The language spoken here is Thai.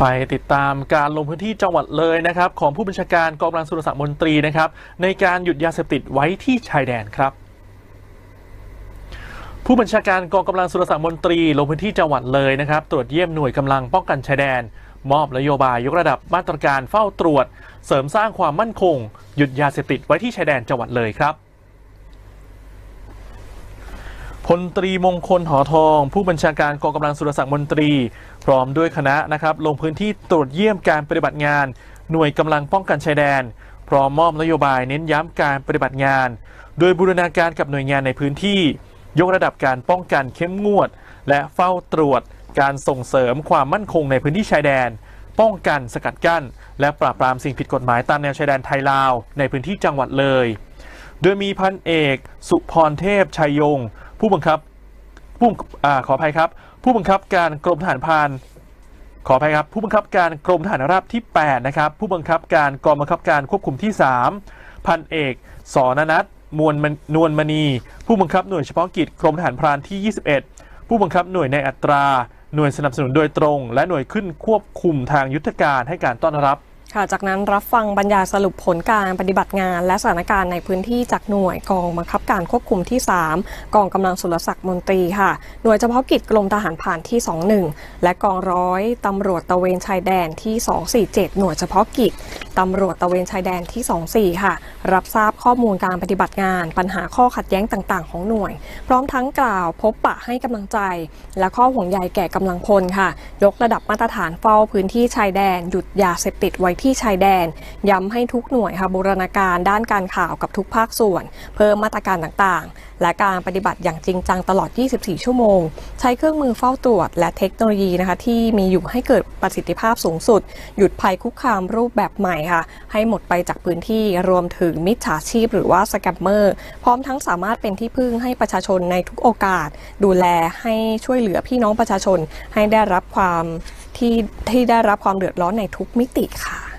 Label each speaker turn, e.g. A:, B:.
A: ไปติดตามการลงพื้นที่จังหวัดเลยนะครับของผู้บัญชาการกองกำลังสุรศักดิ์มนตรีนะครับในการหยุดยาเสพติดไว้ที่ชายแดนครับ ผู้บัญชาการกองกำลังสุรศักดิ์มนตรี ลงพื้นที่จังหวัดเลยนะครับตรวจเยี่ยมหน่วยกำลังป้องกันชายแดน มอบนโยบายยกระดับมาตรการเฝ้าตรวจ เสริมสร้างความมั่นคง หยุดยาเสพติดไว้ที่ชายแดนจังหวัดเลยครับ พลตรีมงคลหอทอง ผู้บัญชาการกองกำลังสุรศักดิ์มนตรี พร้อมด้วยคณะนะครับ ลงพื้นที่ตรวจเยี่ยมการปฏิบัติงาน หน่วยกำลังป้องกันชายแดน พร้อมมอบนโยบายเน้นย้ำการปฏิบัติงาน โดยบูรณาการกับหน่วยงานในพื้นที่ ยกระดับการป้องกันเข้มงวด และเฝ้าตรวจ การส่งเสริมความมั่นคงในพื้นที่ชายแดน ป้องกันสกัดกั้น และปราบปรามสิ่งผิดกฎหมายตามแนวชายแดนไทยลาวในพื้นที่จังหวัดเลย โดยมีพันเอก สุพรเทพชัยยง ผู้บังคับผู้อ่าขออภัยครับ ผู้บังคับการกรมทหารพรานขออภัยครับ ผู้บังคับการกรมทหารราบที่ 8 นะครับ ผู้บังคับการกองบังคับการควบคุมที่ 3 พันเอกสอนนัทมวลมนนวลมณี ผู้บังคับหน่วยเฉพาะกิจกรมทหารพรานที่ 21 ผู้บังคับหน่วยในอัตรา หน่วยสนับสนุนโดยตรง และหน่วยขึ้นควบคุมทางยุทธการให้การต้อนรับ
B: ค่ะ จากนั้นรับฟังบรรยายสรุปผลการปฏิบัติงาน และสถานการณ์ในพื้นที่จากหน่วยกองบังคับการควบคุมที่ 3 กองกำลังสุรศักดิ์มนตรีค่ะ หน่วยเฉพาะกิจกรมทหารผ่านที่ 21 และกองร้อยตำรวจตระเวนชายแดนที่ 247 หน่วยเฉพาะกิจ ตำรวจตะเวนชายแดนที่ 24 ค่ะ รับทราบข้อมูลการปฏิบัติงาน ปัญหาข้อขัดแย้งต่าง ๆ ของหน่วย พร้อมทั้งกล่าวพบปะให้กำลังใจ และข้อห่วงใยแก่กำลังพลค่ะ ยกระดับมาตรฐานเฝ้าพื้นที่ชายแดน หยุดยาเสพติดไว้ที่ชายแดน ย้ำให้ทุกหน่วยค่ะบูรณาการด้านการข่าวกับทุกภาคส่วน เพิ่มมาตรการต่างๆ และการปฏิบัติอย่างจริงจังตลอด 24 ชั่วโมง ใช้เครื่องมือเฝ้าตรวจ และเทคโนโลยีนะคะที่มีอยู่ให้เกิดประสิทธิภาพสูงสุด หยุดภัยคุกคามรูปแบบใหม่ค่ะให้หมดไปจากพื้นที่รวมถึงมิจฉาชีพหรือว่าสแกมเมอร์พร้อมทั้งสามารถเป็นที่พึ่งให้ประชาชนในทุกโอกาส ดูแลให้ช่วยเหลือพี่น้องประชาชนให้ได้รับความที่ที่ได้รับความเดือดร้อนในทุกมิติค่ะ